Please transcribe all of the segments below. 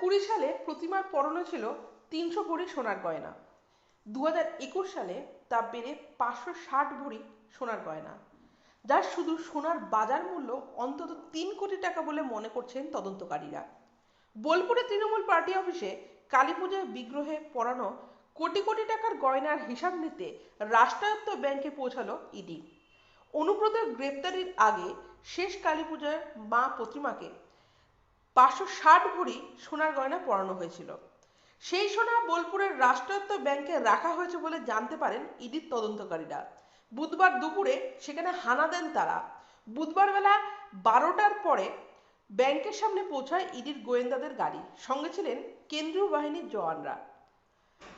কুড়ি সালে প্রতিমার পরনে ছিল তিনশো ভরি সোনার গয়না। দু একুশ সালে তা বেড়ে পাঁচশো ষাট ভরি সোনার গয়না। যার শুধু সোনার বাজার মূল্য অন্তত তিন কোটি টাকা বলে মনে করছেন তদন্তকারীরা। বোলপুরে তৃণমূল পার্টি অফিসে কালী পুজোয় বিগ্রহে পরানো কোটি কোটি টাকার গয়নার হিসাব নিতে রাষ্ট্রায়ত্ত ব্যাংকে পৌঁছালো ইডি। অনুব্রতের গ্রেপ্তারির আগে শেষ কালী পুজোয় মা প্রতিমাকে পাঁচশো ষাট ভরি সোনার গয়না পরানো হয়েছিল। সেই সোনা বোলপুরের রাষ্ট্রায়ত্ত ব্যাংকে রাখা হয়েছে বলে জানতে পারেন ইডির তদন্তকারীরা। বুধবার দুপুরে সেখানে হানা দেন তারা। বুধবার বেলা বারোটার পরে ব্যাংকের সামনে পৌঁছায় ইডির গোয়েন্দাদের গাড়ি। সঙ্গে ছিলেন কেন্দ্রীয় বাহিনীর জওয়ানরা।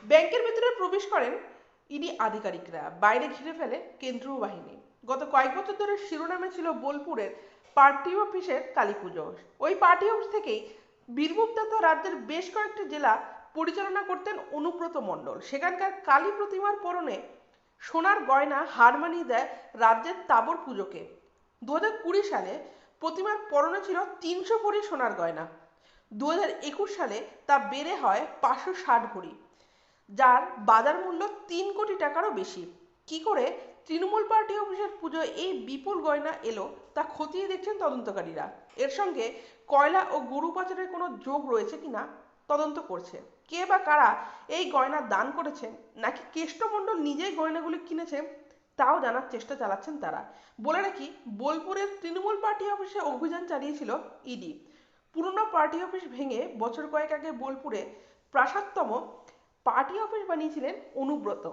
ব্যাংকের ভেতরে প্রবেশ করেন ইডি আধিকারিকরা। বাইরে ঘিরে ফেলে কেন্দ্রীয় বাহিনী। গত কয়েক বছর ধরে শিরোনামে ছিল বোলপুরের পার্টি অফিসের কালী পুজো। ওই পার্টি অফিস থেকেই বীরভূম তথা রাজ্যের বেশ কয়েকটি জেলা পরিচালনা করতেন অনুব্রত মণ্ডল। সেখানকার কালী প্রতিমার পরনে সোনার গয়না হার মানিয়ে দেয় রাজ্যের তাবর পুজোকে। দু কুড়ি সালে প্রতিমার পরনে ছিল তিনশো ভরি সোনার গয়না। দু হাজার একুশ সালে তা বেড়ে হয় পাঁচশো ষাট ভরি, যার বাজার মূল্য তিন কোটি টাকারও বেশি। কি করে তৃণমূল পার্টি অফিসের পুজোয় এই বিপুল গয়না এলো তা খতিয়ে দেখছেন তদন্তকারীরা। এর সঙ্গে কয়লা ও গরু পাচারের কোনো যোগ রয়েছে কিনা তদন্ত করছে। কে বা কারা এই গয়না দান করেছেন নাকি কেষ্টমণ্ডল নিজেই গয়নাগুলি কিনেছে তাও জানার চেষ্টা চালাচ্ছেন তারা। বলে রাখি, বোলপুরের তৃণমূল পার্টি অফিসে অভিযান চালিয়েছিল ইডি। পুরনো পার্টি অফিস ভেঙে বছর কয়েক আগে বোলপুরে প্রাসাদতম পার্টি অফিস বানিয়েছিলেন অনুব্রত।